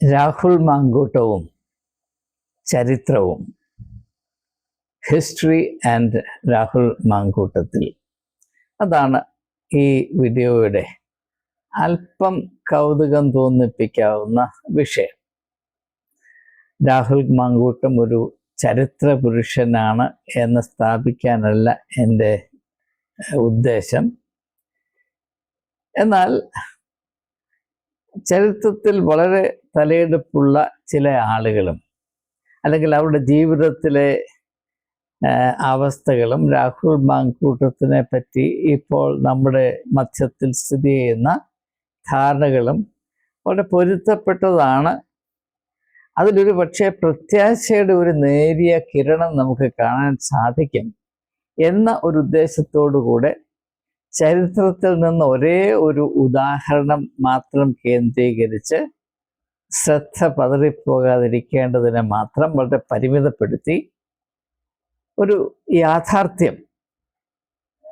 രാഹുൽ മാങ്കൂട്ടവും ചരിത്രവും. History and Rahul മാങ്കൂട്ടത്തിൽ. അതാണ് ഈ വീഡിയോയുടെ അല്പം കൗതുകം തോന്നിപ്പിക്കാവുന്ന വിഷയം. രാഹുൽ മാങ്കൂട്ടം ഒരു ചരിത്ര പുരുഷനാണ് എന്ന് സ്ഥാപിക്കാനല്ല എന്റെ ഉദ്ദേശം. എന്നാൽ ചരിത്രത്തിൽ വളരെ തലയെടുപ്പുള്ള ചില ആളുകളും അല്ലെങ്കിൽ അവരുടെ ജീവിതത്തിലെ അവസ്ഥകളും രാഹുൽ മാങ്കൂട്ടത്തിനെ പറ്റി ഇപ്പോൾ നമ്മുടെ മധ്യത്തിൽ സ്ഥിതി ചെയ്യുന്ന ധാരണകളും വളരെ പൊരുത്തപ്പെട്ടതാണ്. അതിലൊരു പക്ഷേ പ്രത്യാശയുടെ ഒരു നേരിയ കിരണം നമുക്ക് കാണാൻ സാധിക്കും എന്ന ഒരു ഉദ്ദേശത്തോടു കൂടെ ചരിത്രത്തിൽ നിന്ന് ഒരേ ഒരു ഉദാഹരണം മാത്രം കേന്ദ്രീകരിച്ച് ശ്രദ്ധ പതറിപ്പോകാതിരിക്കേണ്ടതിനെ മാത്രം വളരെ പരിമിതപ്പെടുത്തി ഒരു യാഥാർത്ഥ്യം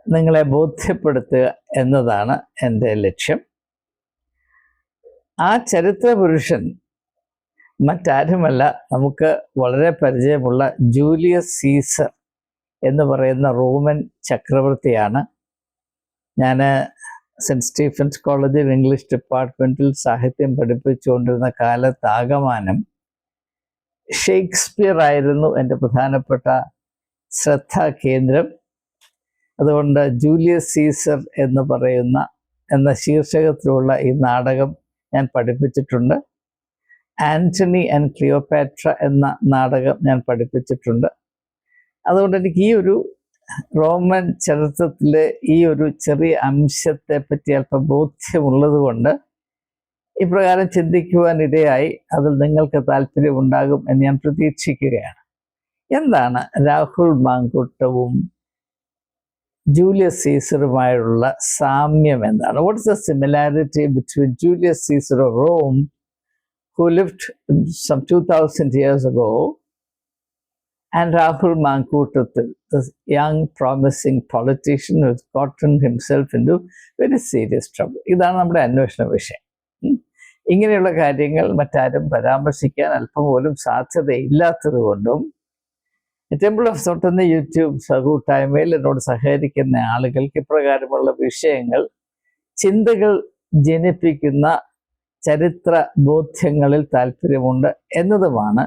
നിങ്ങളെ ബോധ്യപ്പെടുത്തുക എന്നതാണ് എന്റെ ലക്ഷ്യം. ആ ചരിത്ര പുരുഷൻ മറ്റാരുമല്ല നമുക്ക് വളരെ പരിചയമുള്ള ജൂലിയസ് സീസർ എന്ന് പറയുന്ന റോമൻ ചക്രവർത്തിയാണ് ഞാൻ സെന്റ് സ്റ്റീഫൻസ് കോളേജിൽ ഇംഗ്ലീഷ് ഡിപ്പാർട്ട്മെന്റിൽ സാഹിത്യം പഠിപ്പിച്ചുകൊണ്ടിരുന്ന കാലത്താകമാനം ഷേക്സ്പിയർ ആയിരുന്നു എന്റെ പ്രധാനപ്പെട്ട ശ്രദ്ധാകേന്ദ്രം അതുകൊണ്ട് ജൂലിയസ് സീസർ എന്ന് പറയുന്ന എന്ന ശീർഷകത്തിലുള്ള ഈ നാടകം ഞാൻ പഠിപ്പിച്ചിട്ടുണ്ട്. ആന്റണി ആൻഡ് ക്ലിയോപാട്ര എന്ന നാടകം ഞാൻ പഠിപ്പിച്ചിട്ടുണ്ട്. അതുകൊണ്ട് എനിക്ക് ഈ ഒരു റോമൻ ചരിത്രത്തിലെ ഈ ഒരു ചെറിയ അംശത്തെ പറ്റി അല്പം ബോധ്യമുള്ളത് കൊണ്ട് ഇപ്രകാരം ചിന്തിക്കുവാൻ ഇടയായി അതിൽ നിങ്ങൾക്ക് താല്പര്യമുണ്ടാകും എന്ന് ഞാൻ പ്രതീക്ഷിക്കുകയാണ്. എന്താണ് രാഹുൽ മാങ്കുട്ടവും ജൂലിയസ് സീസറുമായുള്ള സാമ്യം എന്താണ്? What's the similarity between Julius Caesar of Rome who lived some 2000 years ago, and Rahul Mankutrathil, the young, promising politician who has gotten himself into very serious trouble. ഇതാണ് നമ്മുടെ അന്വേഷണ വിഷയം. ഇങ്ങനെയുള്ള കാര്യങ്ങൾ മറ്റാരും പരാമർശിക്കാൻ അല്പം പോലും സാധ്യതയില്ലാത്തത് കൊണ്ടും ടെമ്പിൾ ഓഫ് സോട്ട് എന്ന യൂട്യൂബ് സഹൂട്ടായ്മയിൽ എന്നോട് സഹകരിക്കുന്ന ആളുകൾക്ക് ഇപ്രകാരമുള്ള വിഷയങ്ങൾ ചിന്തകൾ ജനിപ്പിക്കുന്ന ചരിത്ര ബോധ്യങ്ങളിൽ താല്പര്യമുണ്ട് എന്നതുമാണ്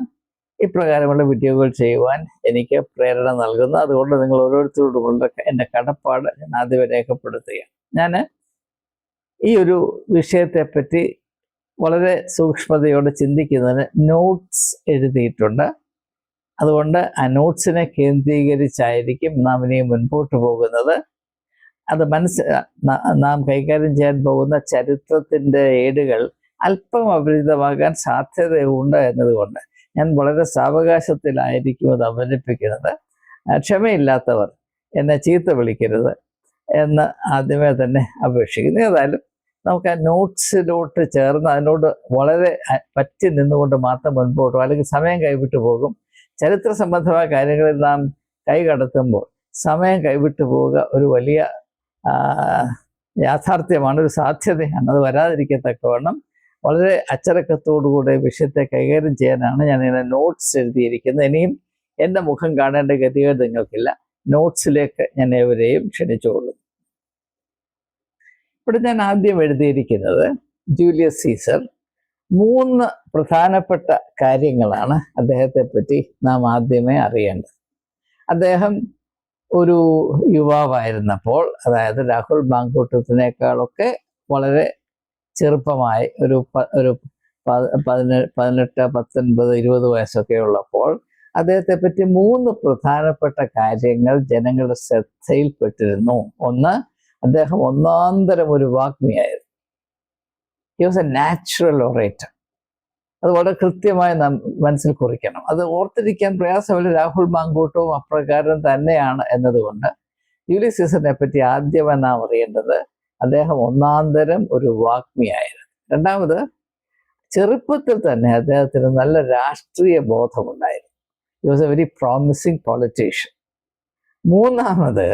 ഇപ്രകാരമുള്ള വീഡിയോകൾ ചെയ്യുവാൻ എനിക്ക് പ്രേരണ നൽകുന്നു. അതുകൊണ്ട് നിങ്ങൾ ഓരോരുത്തരോടുമുള്ള എന്റെ കടപ്പാട് ഞാൻ ആദ്യമേ രേഖപ്പെടുത്തുകയാണ്. ഞാൻ ഈ ഒരു വിഷയത്തെപ്പറ്റി വളരെ സൂക്ഷ്മതയോടെ ചിന്തിക്കുന്നതിന് നോട്ട്സ് എഴുതിയിട്ടുണ്ട്. അതുകൊണ്ട് ആ നോട്ട്സിനെ കേന്ദ്രീകരിച്ചായിരിക്കും നാം ഇനി മുൻപോട്ട് പോകുന്നത്. അത് മനസ്സ് നാം കൈകാര്യം ചെയ്യാൻ പോകുന്ന ചരിത്രത്തിന്റെ ഏടുകൾ അല്പം അപരിതമാകാൻ സാധ്യതയുണ്ട് എന്നതുകൊണ്ട് ഞാൻ വളരെ സാവകാശത്തിലായിരിക്കും അത് അവതരിപ്പിക്കുന്നത്. ക്ഷമയില്ലാത്തവർ എന്നെ ചീത്ത വിളിക്കരുത് എന്ന് ആദ്യമേ തന്നെ അപേക്ഷിക്കുന്നു. ഏതായാലും നമുക്ക് ആ നോട്ട്സിലോട്ട് ചേർന്ന് അതിനോട് വളരെ പറ്റി നിന്നുകൊണ്ട് മാത്രം മുൻപോട്ട് അല്ലെങ്കിൽ സമയം കൈവിട്ടു പോകും. ചരിത്ര സംബന്ധമായ കാര്യങ്ങളിൽ നാം കൈ കടത്തുമ്പോൾ സമയം കൈവിട്ടു പോവുക ഒരു വലിയ യാഥാർത്ഥ്യമാണ് ഒരു സാധ്യതയാണ്. അത് വരാതിരിക്കത്തക്കവണ്ണം വളരെ അച്ചടക്കത്തോടുകൂടെ വിഷയത്തെ കൈകാര്യം ചെയ്യാനാണ് ഞാൻ ഇങ്ങനെ നോട്ട്സ് എഴുതിയിരിക്കുന്നത്. ഇനിയും എന്റെ മുഖം കാണേണ്ട ഗതികേട് നിങ്ങൾക്കില്ല. നോട്ട്സിലേക്ക് ഞാൻ ഏവരെയും ക്ഷണിച്ചുകൊള്ളും ഇവിടെ ഞാൻ ആദ്യം എഴുതിയിരിക്കുന്നത് ജൂലിയസ് സീസർ. മൂന്ന് പ്രധാനപ്പെട്ട കാര്യങ്ങളാണ് അദ്ദേഹത്തെ പറ്റി നാം ആദ്യമേ അറിയേണ്ടത്. അദ്ദേഹം ഒരു യുവാവായിരുന്നപ്പോൾ അതായത് രാഹുൽ മാങ്കൂട്ടത്തിനേക്കാളൊക്കെ വളരെ ചെറുപ്പമായി ഒരു ഒരു പതിനെട്ട് പത്തൊൻപത് ഇരുപത് വയസ്സൊക്കെ ഉള്ളപ്പോൾ അദ്ദേഹത്തെ പറ്റി മൂന്ന് പ്രധാനപ്പെട്ട കാര്യങ്ങൾ ജനങ്ങളുടെ ശ്രദ്ധയിൽപ്പെട്ടിരുന്നു. ഒന്ന് അദ്ദേഹം ഒന്നാന്തരം ഒരു വാഗ്മിയായിരുന്നു. He was a natural orator അത് വളരെ കൃത്യമായി മനസ്സിൽ കുറിക്കണം. അത് ഓർത്തിരിക്കാൻ പ്രയാസമില്ല രാഹുൽ മാങ്കൂട്ടവും അപ്രകാരം തന്നെയാണ് എന്നതുകൊണ്ട്. ജൂലിയസ് സീസറിനെ പറ്റി ആദ്യമായി അറിയേണ്ടത് അദ്ദേഹം ഒന്നാന്തരം ഒരു വാഗ്മിയായിരുന്നു. രണ്ടാമത് ചെറുപ്പത്തിൽ തന്നെ അദ്ദേഹത്തിന് നല്ല രാഷ്ട്രീയ ബോധമുണ്ടായിരുന്നു. He was a very promising politician മൂന്നാമത്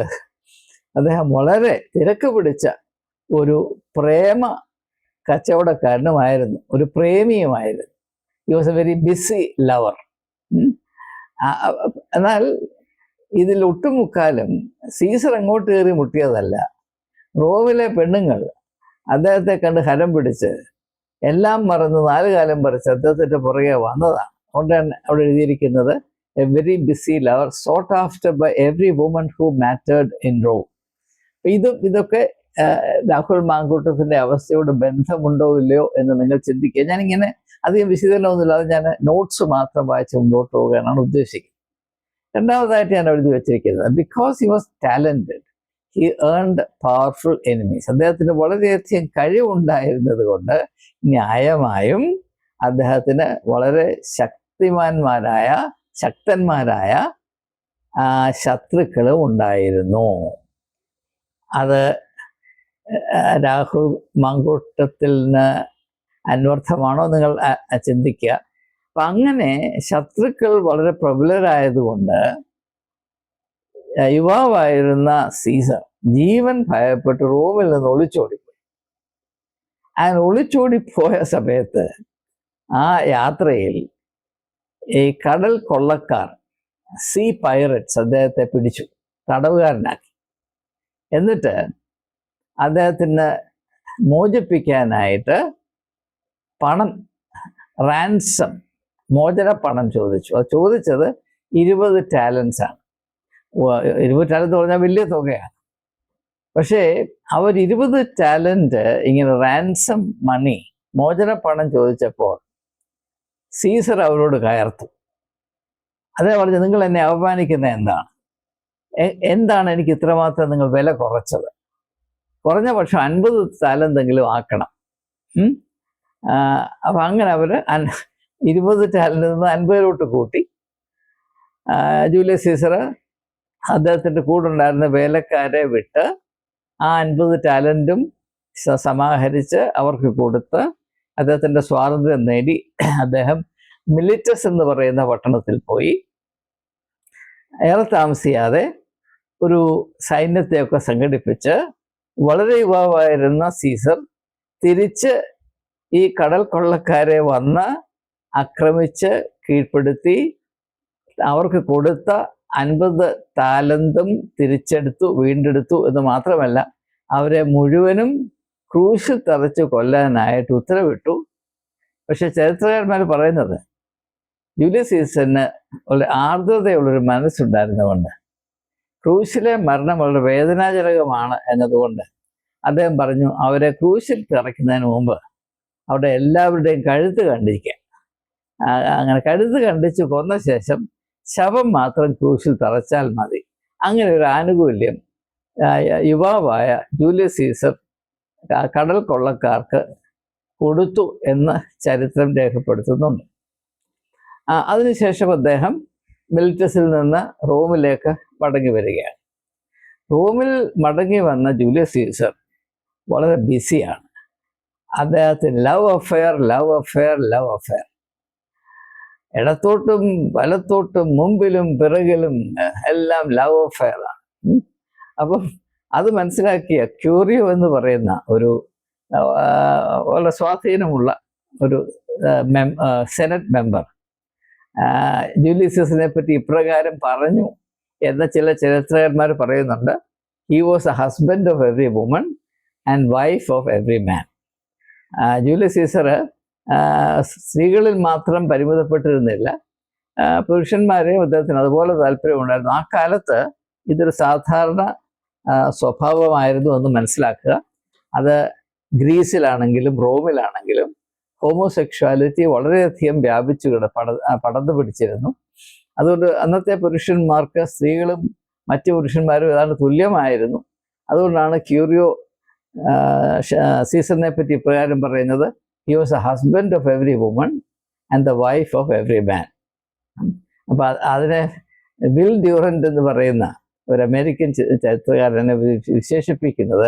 അദ്ദേഹം വളരെ തിരക്ക് പിടിച്ച ഒരു പ്രേമ കച്ചവടക്കാരനുമായിരുന്നു ഒരു പ്രേമിയുമായിരുന്നു. He was a very busy lover എന്നാൽ ഇതിൽ ഒട്ടുമുക്കാലും സീസർ അങ്ങോട്ട് കയറി മുട്ടിയതല്ല. റോമിലെ പെണ്ണുങ്ങൾ അദ്ദേഹത്തെ കണ്ട് ഹരം പിടിച്ച് എല്ലാം മറന്ന് നാല് കാലം പറിച്ച് അദ്ദേഹത്തിന്റെ പുറകെ വന്നതാണ്. അതുകൊണ്ടാണ് അവിടെ എഴുതിയിരിക്കുന്നത് a very busy lover sought after by every woman who mattered in Rome ഇതും ഇതൊക്കെ രാഹുൽ മാങ്കൂട്ടത്തിന്റെ അവസ്ഥയോട് ബന്ധമുണ്ടോ ഇല്ലയോ എന്ന് നിങ്ങൾ ചിന്തിക്കുക. ഞാനിങ്ങനെ അധികം വിശദീകരണമൊന്നുമില്ലാതെ ഞാൻ നോട്ട്സ് മാത്രം വായിച്ച് മുമ്പോട്ട് പോകാനാണ് ഉദ്ദേശിക്കുന്നത്. രണ്ടാമതായിട്ട് ഞാൻ എഴുതി വെച്ചിരിക്കുന്നത് because he was talented he earned powerful enemies അദ്ദേഹത്തിന് വളരെയധികം കഴിവുണ്ടായിരുന്നത് കൊണ്ട് ന്യായമായും അദ്ദേഹത്തിന് വളരെ ശക്തിമാന്മാരായ ശക്തന്മാരായ ശത്രുക്കളും ഉണ്ടായിരുന്നു. അത് രാഹുൽ മങ്കൂട്ടത്തിൽ നിന്ന് അന്വർത്ഥമാണോ നിങ്ങൾ ചിന്തിക്കുക? അപ്പൊ അങ്ങനെ ശത്രുക്കൾ വളരെ പ്രബലരായതുകൊണ്ട് യുവാവായിരുന്ന സീസർ ജീവൻ ഭയപ്പെട്ട് റോമിൽ നിന്ന് ഒളിച്ചോടിപ്പോയി. അങ്ങനെ ഒളിച്ചോടിപ്പോയ സമയത്ത് ആ യാത്രയിൽ ഈ കടൽ കൊള്ളക്കാർ സീ പൈററ്റ്സ് അദ്ദേഹത്തെ പിടിച്ചു തടവുകാരനാക്കി. എന്നിട്ട് അദ്ദേഹത്തിന് മോചിപ്പിക്കാനായിട്ട് പണം റാൻസം മോചന പണം ചോദിച്ചു. അത് ചോദിച്ചത് ഇരുപത് ടാലൻസ് ആണ്. ഇരുപത് എന്ന് പറഞ്ഞാൽ വലിയ തുകയാണ് പക്ഷേ അവർ ഇരുപത് ടാലന്റ് ഇങ്ങനെ റാൻസം മണി മോചന പണം ചോദിച്ചപ്പോൾ സീസർ അവരോട് കയർത്തു. അതേ പറഞ്ഞു നിങ്ങൾ എന്നെ അപമാനിക്കുന്ന എന്താണ്? എന്താണ് എനിക്ക് ഇത്രമാത്രം നിങ്ങൾ വില കുറച്ചത്? കുറഞ്ഞ പക്ഷം അൻപത് ടാലന്റെങ്കിലും ആക്കണം. അപ്പം അങ്ങനെ അവർ ഇരുപത് ടാലന്റിൽ നിന്ന് അൻപതിലോട്ട് കൂട്ടി. ജൂലിയസ് സീസർ അദ്ദേഹത്തിന്റെ കൂടെ ഉണ്ടായിരുന്ന വേലക്കാരെ വിട്ട് ആ അൻപത് ടാലന്റും സമാഹരിച്ച് അവർക്ക് കൊടുത്ത് അദ്ദേഹത്തിന്റെ സ്വാതന്ത്ര്യം നേടി. അദ്ദേഹം മിലിറ്റസ് എന്ന് പറയുന്ന പട്ടണത്തിൽ പോയി. ഏറെ താമസിയാതെ ഒരു സൈന്യത്തെയൊക്കെ സംഘടിപ്പിച്ച് വളരെ യുവാവായിരുന്ന സീസർ തിരിച്ച് ഈ കടൽ കൊള്ളക്കാരെ വന്ന് ആക്രമിച്ച് കീഴ്പ്പെടുത്തി അവർക്ക് കൊടുത്ത അൻപത് താലന്തും തിരിച്ചെടുത്തു വീണ്ടെടുത്തു എന്ന് മാത്രമല്ല അവരെ മുഴുവനും ക്രൂശിൽ തറച്ച് കൊല്ലാനായിട്ട് ഉത്തരവിട്ടു. പക്ഷെ ചരിത്രകാരന്മാർ പറയുന്നത് ജൂലിയസ് സീസറിന് വളരെ ആർദ്രതയുള്ളൊരു മനസ്സുണ്ടായിരുന്നുകൊണ്ട് ക്രൂശിലെ മരണം വളരെ വേദനാജനകമാണ് എന്നതുകൊണ്ട് അദ്ദേഹം പറഞ്ഞു അവരെ ക്രൂശിൽ തിറയ്ക്കുന്നതിന് മുമ്പ് അവിടെ എല്ലാവരുടെയും കഴുത്ത് കണ്ടിരിക്കുക അങ്ങനെ കഴുത്ത് കണ്ടിച്ച് കൊന്ന ശേഷം ശവം മാത്രം ക്രൂശിൽ തറച്ചാൽ മതി. അങ്ങനെ ഒരു ആനുകൂല്യം യുവാവായ ജൂലിയസ് സീസർ കടൽ കൊള്ളക്കാർക്ക് കൊടുത്തു എന്ന് ചരിത്രം രേഖപ്പെടുത്തുന്നുണ്ട്. അതിനുശേഷം അദ്ദേഹം മിലിറ്റസിൽ നിന്ന് റോമിലേക്ക് മടങ്ങി വരികയാണ്. റോമിൽ മടങ്ങി വന്ന ജൂലിയസ് സീസർ വളരെ ബിസിയാണ്. അദ്ദേഹത്തിന് love affair love affair love affair. ഇടത്തോട്ടും വലത്തോട്ടും മുമ്പിലും പിറകിലും എല്ലാം ലവ് അഫെയറാണ് അപ്പം അത് മനസ്സിലാക്കിയ ക്യൂറിയോ എന്ന് പറയുന്ന ഒരു വളരെ സ്വാധീനമുള്ള ഒരു മെം സെനറ്റ് മെമ്പർ ജൂലിയസിനെ പറ്റി ഇപ്രകാരം പറഞ്ഞു എന്ന ചില ചരിത്രകാരന്മാർ പറയുന്നുണ്ട് he was a husband of every woman and wife of every man Julius Caesar സ്ത്രീകളിൽ മാത്രം പരിമിതപ്പെട്ടിരുന്നില്ല. പുരുഷന്മാരെ പുരുഷന്മാരെയും അദ്ദേഹത്തിന് അതുപോലെ താല്പര്യമുണ്ടായിരുന്നു ആ കാലത്ത് ഇതൊരു സാധാരണ സ്വഭാവമായിരുന്നു എന്ന് മനസ്സിലാക്കുക. അത് ഗ്രീസിലാണെങ്കിലും റോമിലാണെങ്കിലും ഹോമോസെക്ഷുവാലിറ്റി വളരെയധികം വ്യാപിച്ചു കിട പട പടർന്നു പിടിച്ചിരുന്നു. അതുകൊണ്ട് അന്നത്തെ പുരുഷന്മാർക്ക് സ്ത്രീകളും മറ്റു പുരുഷന്മാരും ഏതാണ്ട് തുല്യമായിരുന്നു. അതുകൊണ്ടാണ് ക്യൂറിയോ സീസറിനെ പറ്റി ഇപ്രകാരം പറയുന്നത്. He was a husband of every woman and the wife of every man അപ്പം അതിനെ വിൽ ഡ്യൂറന്റ് എന്ന് പറയുന്ന ഒരു അമേരിക്കൻ ചരിത്രകാരനെ വിശേഷിപ്പിക്കുന്നത്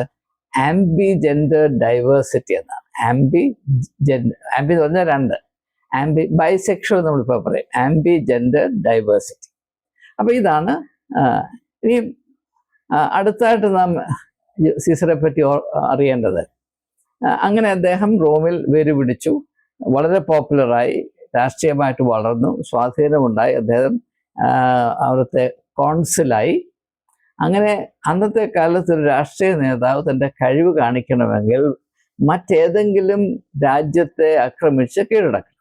ആംബി ജെൻഡർ ഡൈവേഴ്സിറ്റി എന്നാണ്. ആംബി ജെൻഡർ ആംബി എന്ന് പറഞ്ഞാൽ രണ്ട്. ആംബി ബൈസെക്ഷൽ നമ്മളിപ്പോൾ പറയും. Ambi gender diversity. അപ്പോൾ ഇതാണ് ഇനിയും ഇനി അടുത്തായിട്ട് നാം സീസറെ പറ്റി അറിയേണ്ടത്. അങ്ങനെ അദ്ദേഹം റോമിൽ വേരു പിടിച്ചു വളരെ പോപ്പുലറായി രാഷ്ട്രീയമായിട്ട് വളർന്നു സ്വാധീനമുണ്ടായി. അദ്ദേഹം അവിടുത്തെ കോൺസിലായി അങ്ങനെ അന്നത്തെ കാലത്ത് ഒരു രാഷ്ട്രീയ നേതാവ് തന്റെ കഴിവ് കാണിക്കണമെങ്കിൽ മറ്റേതെങ്കിലും രാജ്യത്തെ ആക്രമിച്ച് കീഴടക്കണം.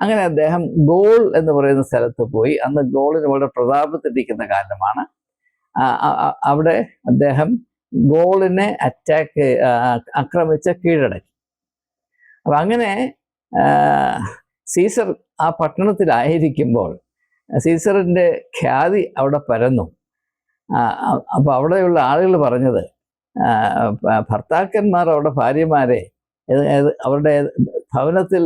അങ്ങനെ അദ്ദേഹം ഗോൾ എന്ന് പറയുന്ന സ്ഥലത്ത് പോയി. അന്ന് ഗോളിന് വളരെ പ്രതാപത്തിരിക്കുന്ന കാലമാണ്. അവിടെ അദ്ദേഹം ഗോളിനെ അറ്റാക്ക് ആക്രമിച്ച് കീഴടക്കി. അപ്പം അങ്ങനെ സീസർ ആ പട്ടണത്തിലായിരിക്കുമ്പോൾ സീസറിന്റെ ഖ്യാതി അവിടെ പരന്നു. അപ്പോൾ അവിടെയുള്ള ആളുകൾ പറഞ്ഞത് ഭർത്താക്കന്മാർ അവിടെ ഭാര്യമാരെ അവരുടെ ഭവനത്തിൽ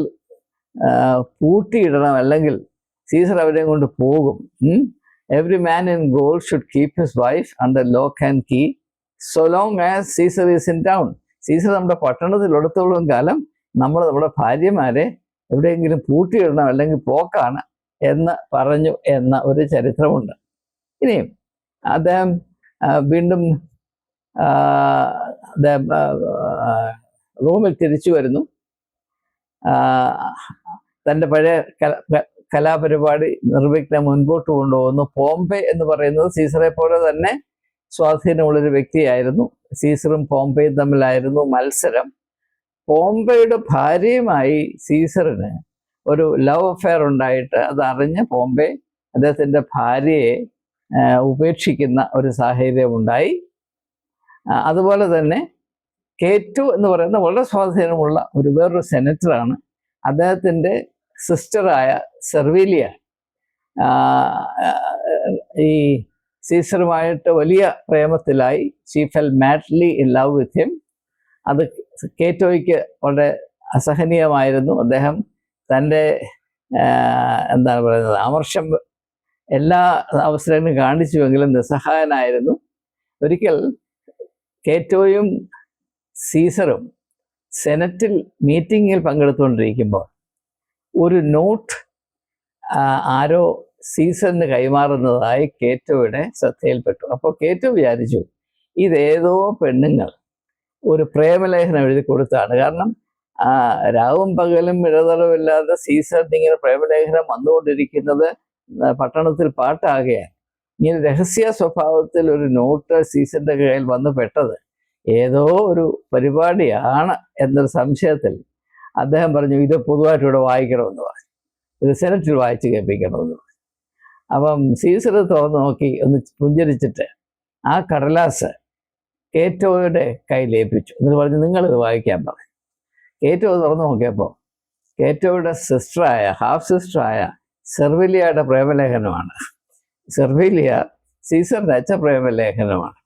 പൂട്ടിയിടണം അല്ലെങ്കിൽ സീസർ അവരെ കൊണ്ട് പോകും. Every man in Gaul should keep his wife under lock and key so long as Caesar is in town Caesar നമ്മുടെ പട്ടണത്തിൽ ഉടത്തോളം കാലം നമ്മൾ നമ്മുടെ ഭാര്യമാരെ എവിടെയെങ്കിലും പൂട്ടിയിടണം അല്ലെങ്കിൽ പോക്കാണ് എന്ന് പറഞ്ഞു എന്ന ഒരു ചരിത്രമുണ്ട്. ഇനിയും അദ്ദേഹം വീണ്ടും അദ്ദേഹം റോമിൽ തിരിച്ചു വരുന്നു. തന്റെ പഴയ കല- കലാപരിപാടി നിർമ്മിക്കുന്ന മുൻപോട്ട് കൊണ്ടുപോകുന്നു. പോംപെ എന്ന് പറയുന്നത് സീസറെ പോലെ തന്നെ സ്വാധീനമുള്ളൊരു വ്യക്തിയായിരുന്നു. സീസറും പോംബെയും തമ്മിലായിരുന്നു മത്സരം. പോംബെയുടെ ഭാര്യയുമായി സീസറിന് ഒരു ലവ് അഫെയർ ഉണ്ടായിട്ട് അത് പോംപെ അദ്ദേഹത്തിന്റെ ഭാര്യയെ ഉപേക്ഷിക്കുന്ന ഒരു സാഹചര്യം ഉണ്ടായി. അതുപോലെ തന്നെ കേറ്റു എന്ന് പറയുന്ന വളരെ സ്വാധീനമുള്ള ഒരു വേറൊരു സെനറ്ററാണ് അദ്ദേഹത്തിന്റെ സിസ്റ്ററായ സെർവീലിയ. ഈ സീസറുമായിട്ട് വലിയ പ്രേമത്തിലായി. She fell madly in love with him അത് കേറ്റോയ്ക്ക് വളരെ അസഹനീയമായിരുന്നു. അദ്ദേഹം തന്റെ എന്താണ് പറയുന്നത് അമർഷം എല്ലാ അവസരങ്ങളും കാണിച്ചുവെങ്കിലും നിസ്സഹായനായിരുന്നു. ഒരിക്കൽ കേറ്റോയും സീസറും സെനറ്റിൽ മീറ്റിങ്ങിൽ പങ്കെടുത്തുകൊണ്ടിരിക്കുമ്പോൾ ഒരു നോട്ട് ആരോ സീസറിന് കൈമാറുന്നതായി കേറ്റോയുടെ ശ്രദ്ധയിൽപ്പെട്ടു. അപ്പോൾ കേറ്റോ വിചാരിച്ചു ഇതേതോ പെണ്ണുങ്ങൾ ഒരു പ്രേമലേഖനം എഴുതി കൊടുത്താണ്. കാരണം ആ, രാവും പകലും ഇടതടവില്ലാതെ സീസറിന് ഇങ്ങനെ പ്രേമലേഖനം വന്നുകൊണ്ടിരിക്കുന്നത് പട്ടണത്തിൽ പാട്ടാകുകയാണ് ഇങ്ങനെ രഹസ്യ സ്വഭാവത്തിൽ ഒരു നോട്ട് സീസന്റെ കയ്യിൽ വന്ന് പെട്ടത് ഏതോ ഒരു പരിപാടിയാണ് എന്നൊരു സംശയത്തിൽ അദ്ദേഹം പറഞ്ഞു ഇത് പൊതുവായിട്ട് ഇവിടെ വായിക്കണമെന്ന് പറഞ്ഞു. ഇത് സെനറ്റിൽ വായിച്ച് കേൾപ്പിക്കണമെന്ന് പറഞ്ഞു. അപ്പം സീസർ തുറന്ന് നോക്കി ഒന്ന് പുഞ്ചരിച്ചിട്ട് ആ കടലാസ് കേറ്റോയുടെ കയ്യിൽ ഏൽപ്പിച്ചു. എന്നിട്ട് പറഞ്ഞു നിങ്ങളിത് വായിക്കാൻ പറഞ്ഞു കേറ്റോ തുറന്നു നോക്കിയപ്പോൾ കേറ്റോയുടെ സിസ്റ്ററായ ഹാഫ് സിസ്റ്ററായ സെർവിലിയയുടെ പ്രേമലേഖനമാണ്. സെർവിലിയ സീസറിന്റെ അച്ഛ പ്രേമലേഖനമാണ്.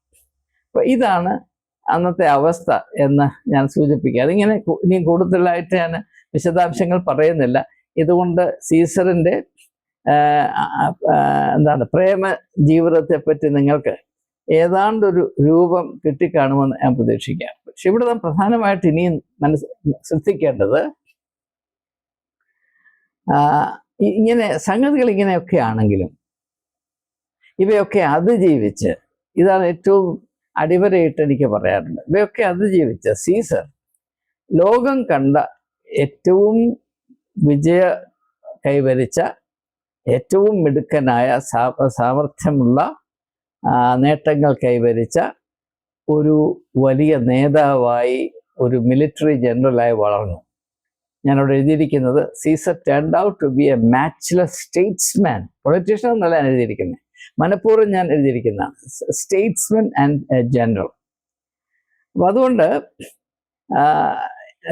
അപ്പോൾ ഇതാണ് അന്നത്തെ അവസ്ഥ എന്ന് ഞാൻ സൂചിപ്പിക്കുക. അതിങ്ങനെ ഇനി കൂടുതലായിട്ട് ഞാൻ വിശദാംശങ്ങൾ പറയുന്നില്ല. ഇതുകൊണ്ട് സീസറിന്റെ എന്താണ് പ്രേമ ജീവിതത്തെ പറ്റി നിങ്ങൾക്ക് ഏതാണ്ടൊരു രൂപം കിട്ടിക്കാണുമെന്ന് ഞാൻ പ്രതീക്ഷിക്കാം. പക്ഷെ ഇവിടെ നാം പ്രധാനമായിട്ട് ഇനിയും മനസ്സ് ശ്രദ്ധിക്കേണ്ടത് ഇങ്ങനെ സംഗതികൾ ഇങ്ങനെയൊക്കെ ആണെങ്കിലും ഇവയൊക്കെ അതിജീവിച്ച് ഇതാണ് ഏറ്റവും അടിവരയിട്ട് എനിക്ക് പറയാറുണ്ട് ഇവയൊക്കെ അതിജീവിച്ച് സീസർ ലോകം കണ്ട ഏറ്റവും വിജയ കൈവരിച്ച ഏറ്റവും മിടുക്കനായ സാമർഥ്യമുള്ള നേട്ടങ്ങൾ കൈവരിച്ച ഒരു വലിയ നേതാവായി ഒരു മിലിറ്ററി ജനറലായി വളർന്നു. ഞാനവിടെ എഴുതിയിരിക്കുന്നത് Caesar turned out to be a matchless statesman politician എന്നല്ല ഞാൻ എഴുതിയിരിക്കുന്നത്. മനഃപൂർവം ഞാൻ എഴുതിയിരിക്കുന്നതാണ്. സ്റ്റേറ്റ്സ്മാൻ ആൻഡ് ജനറൽ അപ്പം അതുകൊണ്ട്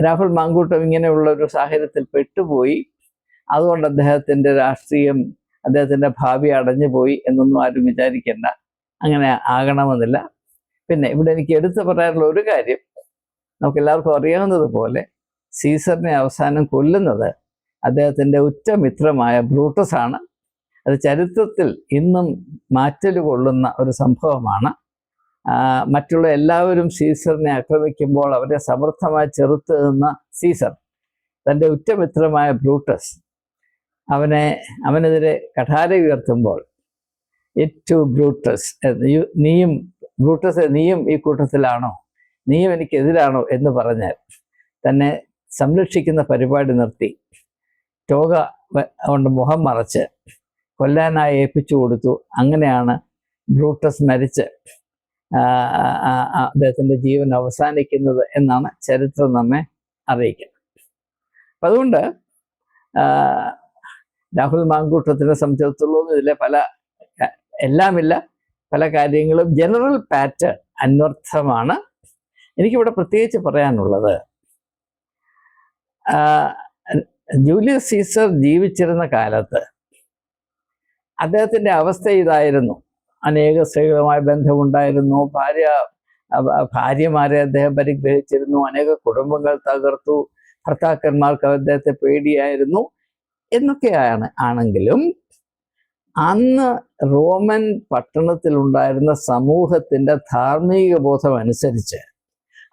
രാഹുൽ മാങ്കൂട്ടം ഇങ്ങനെയുള്ള ഒരു സാഹചര്യത്തിൽ പെട്ടുപോയി. അതുകൊണ്ട് അദ്ദേഹത്തിന്റെ രാഷ്ട്രീയം അദ്ദേഹത്തിന്റെ ഭാവി അടഞ്ഞു പോയി എന്നൊന്നും ആരും വിചാരിക്കേണ്ട. അങ്ങനെ ആകണമെന്നില്ല. പിന്നെ ഇവിടെ എനിക്ക് എടുത്തു പറയാനുള്ള ഒരു കാര്യം നമുക്ക് എല്ലാവർക്കും അറിയാവുന്നത് പോലെ സീസറിനെ അവസാനം കൊല്ലുന്നത് അദ്ദേഹത്തിന്റെ ഉറ്റമിത്രമായ ബ്രൂട്ടസ് ആണ്. അത് ചരിത്രത്തിൽ ഇന്നും മാറ്റൽ കൊള്ളുന്ന ഒരു സംഭവമാണ്. മറ്റുള്ള എല്ലാവരും സീസറിനെ ആക്രമിക്കുമ്പോൾ അവരെ സമർത്ഥമായി ചെറുത്ത് നിന്ന സീസർ തന്റെ ഉറ്റമിത്രമായ ബ്രൂട്ടസ് അവനെ അവനെതിരെ കഠാര ഉയർത്തുമ്പോൾ ഇറ്റ് ബ്രൂട്ടസ് എന്ന് നീയും ബ്രൂട്ടസ് നീയും ഈ കൂട്ടത്തിലാണോ? നീയും എനിക്കെതിരാണോ എന്ന് പറഞ്ഞാൽ തന്നെ സംരക്ഷിക്കുന്ന പരിപാടി നിർത്തി. ടോക കൊണ്ട് മുഖം മറച്ച് കൊല്ലാനായി ഏൽപ്പിച്ചു കൊടുത്തു. അങ്ങനെയാണ് ബ്രൂട്ടസ് മരിച്ച് അദ്ദേഹത്തിന്റെ ജീവൻ അവസാനിക്കുന്നത് എന്നാണ് ചരിത്രം നമ്മെ അറിയിക്കുന്നത്. അതുകൊണ്ട് രാഹുൽ മാങ്കൂട്ടത്തിനെ സംബന്ധിച്ചിടത്തോളം ഇതിലെ പല എല്ലാമില്ല. പല കാര്യങ്ങളും ജനറൽ പാറ്റേൺ അന്വർത്ഥമാണ് എനിക്കിവിടെ പ്രത്യേകിച്ച് പറയാനുള്ളത് ജൂലിയസ് സീസർ ജീവിച്ചിരുന്ന കാലത്ത് അദ്ദേഹത്തിന്റെ അവസ്ഥ ഇതായിരുന്നു. അനേക സ്ത്രീകളുമായി ബന്ധമുണ്ടായിരുന്നു. ഭാര്യ ഭാര്യമാരെ അദ്ദേഹം പരിഗ്രഹിച്ചിരുന്നു. അനേക കുടുംബങ്ങൾ തകർത്തു. ഭർത്താക്കന്മാർക്ക് അദ്ദേഹത്തെ പേടിയായിരുന്നു. എന്നൊക്കെയാണ് ആണെങ്കിലും അന്ന് റോമൻ പട്ടണത്തിലുണ്ടായിരുന്ന സമൂഹത്തിന്റെ ധാർമ്മിക ബോധം അനുസരിച്ച്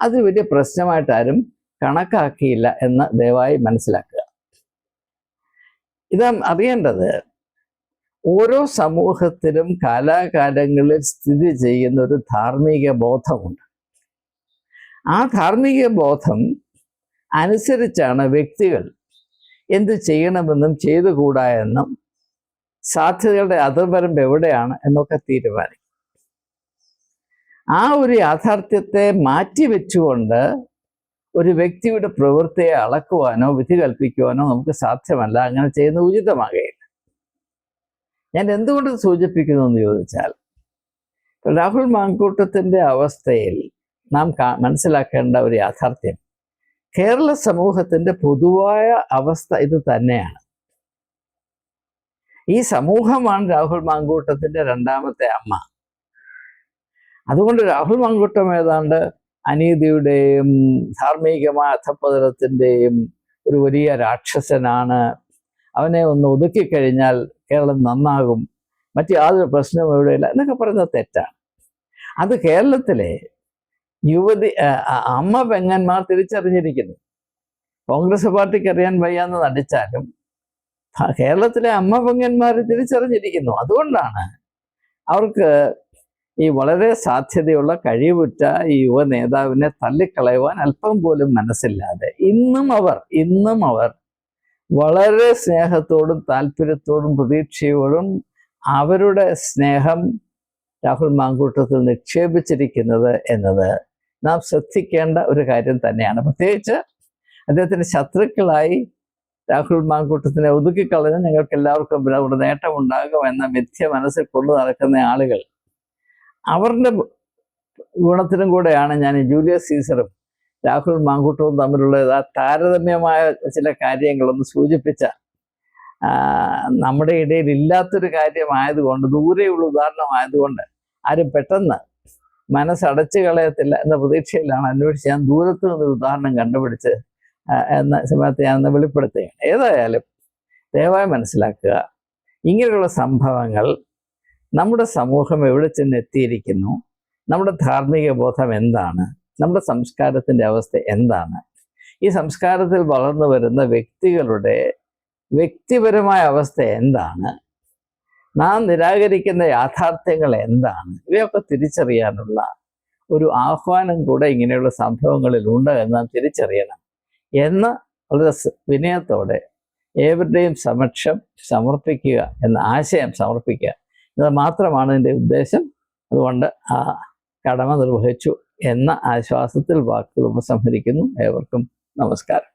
അത് വലിയ പ്രശ്നമായിട്ട് ആരും കണക്കാക്കിയില്ല എന്ന് ദയവായി മനസ്സിലാക്കുക. ഇത് അറിയേണ്ടത് ഓരോ സമൂഹത്തിലും കാലാകാലങ്ങളിൽ സ്ഥിതി ചെയ്യുന്ന ഒരു ധാർമ്മിക ബോധമുണ്ട്. ആ ധാർമ്മിക ബോധം അനുസരിച്ചാണ് വ്യക്തികൾ എന്ത് ചെയ്യണമെന്നും ചെയ്തുകൂടാ എന്നും സാധ്യതകളുടെ അതിർവരമ്പ് എവിടെയാണ് എന്നൊക്കെ തീരുമാനിക്കും. ആ ഒരു യാഥാർത്ഥ്യത്തെ മാറ്റിവെച്ചുകൊണ്ട് ഒരു വ്യക്തിയുടെ പ്രവൃത്തിയെ അളക്കുവാനോ വിധി കൽപ്പിക്കുവാനോ നമുക്ക് സാധ്യമല്ല. അങ്ങനെ ചെയ്യുന്ന ഉചിതമാകുകയില്ല ഞാൻ എന്തുകൊണ്ട് സൂചിപ്പിക്കുന്നു എന്ന് ചോദിച്ചാൽ രാഹുൽ മാങ്കൂട്ടത്തിന്റെ അവസ്ഥയിൽ നാം മനസ്സിലാക്കേണ്ട ഒരു യാഥാർത്ഥ്യം കേരള സമൂഹത്തിന്റെ പൊതുവായ അവസ്ഥ ഇത് തന്നെയാണ്. ഈ സമൂഹമാണ് രാഹുൽ മാങ്കൂട്ടത്തിന്റെ രണ്ടാമത്തെ അമ്മ. അതുകൊണ്ട് രാഹുൽ മാങ്കൂട്ടം ഏതാണ്ട് അനീതിയുടെയും ധാർമ്മികമായ അധപ്പതനത്തിന്റെയും ഒരു വലിയ രാക്ഷസനാണ്. അവനെ ഒന്ന് ഒതുക്കിക്കഴിഞ്ഞാൽ കേരളം നന്നാകും. മറ്റു യാതൊരു പ്രശ്നവും ഇവിടെയില്ല എന്നൊക്കെ പറയുന്നത് തെറ്റാണ്. അത് കേരളത്തിലെ യുവതി അമ്മ പെങ്ങന്മാർ തിരിച്ചറിഞ്ഞിരിക്കുന്നു. കോൺഗ്രസ് പാർട്ടിക്ക് അറിയാൻ വയ്യാന്ന് നടിച്ചാലും കേരളത്തിലെ അമ്മ പെങ്ങന്മാർ തിരിച്ചറിഞ്ഞിരിക്കുന്നു. അതുകൊണ്ടാണ് അവർക്ക് ഈ വളരെ സാധ്യതയുള്ള കഴിവുറ്റ ഈ യുവ നേതാവിനെ തള്ളിക്കളയുവാൻ അല്പം പോലും മനസ്സില്ലാതെ ഇന്നും അവർ ഇന്നും അവർ വളരെ സ്നേഹത്തോടും താല്പര്യത്തോടും പ്രതീക്ഷയോടും അവരുടെ സ്നേഹം രാഹുൽ മാങ്കൂട്ടത്തിൽ നിക്ഷേപിച്ചിരിക്കുന്നത് എന്നത് നാം ശ്രദ്ധിക്കേണ്ട ഒരു കാര്യം തന്നെയാണ്. പ്രത്യേകിച്ച് അദ്ദേഹത്തിന്റെ ശത്രുക്കളായി രാഹുൽ മാങ്കൂട്ടത്തിനെ ഒതുക്കിക്കളഞ്ഞ് ഞങ്ങൾക്ക് എല്ലാവർക്കും അവിടെ നേട്ടമുണ്ടാകും എന്ന മിഥ്യ മനസ്സിൽ കൊണ്ടു നടക്കുന്ന ആളുകൾ. അവരുടെ ഗുണത്തിനും കൂടെയാണ് ഞാൻ ജൂലിയസ് സീസറും രാഹുൽ മാങ്കൂട്ടവും തമ്മിലുള്ള ആ താരതമ്യമായ ചില കാര്യങ്ങളൊന്ന് സൂചിപ്പിച്ച നമ്മുടെ ഇടയിൽ ഇല്ലാത്തൊരു കാര്യമായതുകൊണ്ട് ദൂരെയുള്ള ഉദാഹരണമായതുകൊണ്ട് ആരും പെട്ടെന്ന് മനസ്സടച്ചു കളയത്തില്ല എന്ന പ്രതീക്ഷയിലാണ് അന്വേഷിച്ച് ഞാൻ ദൂരത്ത് നിന്നൊരു ഉദാഹരണം കണ്ടുപിടിച്ച് എന്ന സമയത്ത് ഞാൻ ഒന്ന് വെളിപ്പെടുത്തുകയാണ്. ഏതായാലും ദയവായി മനസ്സിലാക്കുക ഇങ്ങനെയുള്ള സംഭവങ്ങൾ നമ്മുടെ സമൂഹം എവിടെ ചെന്ന് എത്തിയിരിക്കുന്നു? നമ്മുടെ ധാർമ്മിക ബോധം എന്താണ്? നമ്മുടെ സംസ്കാരത്തിന്റെ അവസ്ഥ എന്താണ്? ഈ സംസ്കാരത്തിൽ വളർന്നു വരുന്ന വ്യക്തികളുടെ വ്യക്തിപരമായ അവസ്ഥ എന്താണ്? നാം നിരാകരിക്കുന്ന യാഥാർത്ഥ്യങ്ങൾ എന്താണ്? ഇവയൊക്കെ തിരിച്ചറിയാനുള്ള ഒരു ആഹ്വാനം കൂടെ ഇങ്ങനെയുള്ള സംഭവങ്ങളിൽ ഉണ്ട് എന്ന് നാം തിരിച്ചറിയണം. എന്ന് വളരെ വിനയത്തോടെ ഏവരുടെയും സമക്ഷം സമർപ്പിക്കുക എന്ന ആശയം സമർപ്പിക്കുക ഇത് മാത്രമാണ് എന്റെ ഉദ്ദേശം. അതുകൊണ്ട് ആ കടമ നിർവഹിച്ചു എന്ന ആശ്വാസത്തിൽ വാക്കുകൾ ഉപസംഹരിക്കുന്നു. ഏവർക്കും നമസ്കാരം.